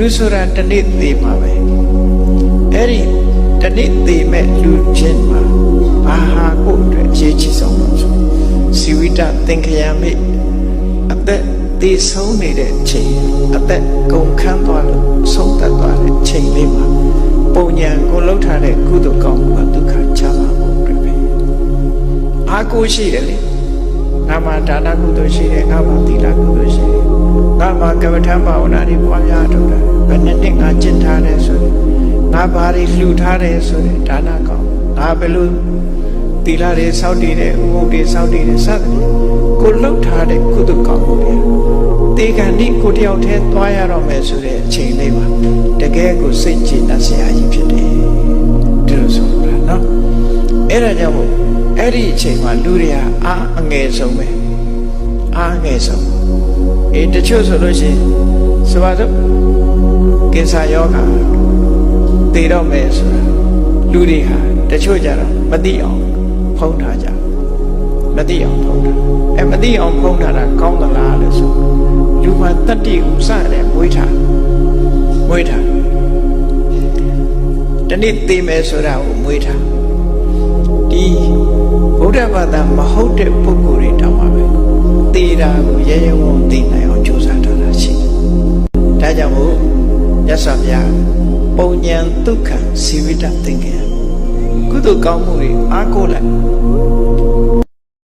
လူဆိုတာတစ်နေ့သေးမှာပဲအဲ့ဒီတစ်နေ့သေးမဲ့လူချင်းမှာဘာဟာကိုယ့်အတွက်အရေးကြီးဆုံးလို့ဆိုစီဝိတသင်္ခယမိအသက်သေးဆုံးနေတဲ့အချိန်အသက်ကုန်ခန်းသွားလို့ဆုံးသက်သွားတဲ့အချိန်လေးမှာပုံညာကိုလှုပ်ထားတဲ့ကုသိုလ်ကောင်းမှုကဒုက္ခချမ်းသာမှုတွေပဲအားကိုးရှိတယ်လေငါမှာဒါနကုသိုလ်ရှိတယ်ငါမှာသီလကုသိုလ်ရှိတယ်ငါမှာ ကမ္မထဘာဝနာတွေပွားများထုတ်တာဘယ်နှစ်နှစ်ငါကျင့်ထားတယ်ဆိုရင်ငါဘာတွေလှူထားတယ်ဆိုရင်ဒါနကောင်းငါဘယ်လိုသီလတွေစောင့်တည်တယ်ဥပုပ်တွေစောင့်တည်တယ်စသဖြင့်ကိုလှုပ်ထားတဲ့ကုသိုလ်ကောင်းမှုတွေတေကန်ဒီကိုတယောက်တည်းသွားရတော့မယ်ဆိုတဲ့အချိန်လေးမှာတကယ်ကိုစိတ်ကြည်နပ်စရာကြီးဖြစ်တယ်ဒီလိုဆိုတာနော်အဲ့ဒါကြောင့်မို့အဲ့ဒီအချိန်မှာလူတွေဟာအားအငယ်ဆုံးပဲအားအငယ်ဆုံး အေးတချို့ဆိုလို့ရှိရင်ဆိုပါစို့ကင်ဆာယောဂါတည်တော့မယ်ဆိုတာလူတွေဟာတချို့ကြတော့မသိအောင်ဖုံးထားကြမသိအောင်ဖုံးထားအဲမသိအောင်ဖုံးထားတာကောင်းသလားလို့ဆိုလူမှာတတ္တိကိုစတဲ့မွေးထားမွေးထားတနေ့သိမယ်ဆိုတာကိုမွေးထားဒီဗုဒ္ဓဘာသာမဟုတ်တဲ့ပုဂ္ဂိုလ်တွေ တောင်မှပဲသေတာကိုရဲရဲဝံ့သိနိုင်အောင်ကြိုးစားထားတာရှိတယ်ဒါကြောင့်မို့မြတ်စွာဘုရားပုံဉဏ်ဒုက္ခစီဝိတသင်္ကေယကုသိုလ်ကောင်းမှုတွေအားကိုးလိုက်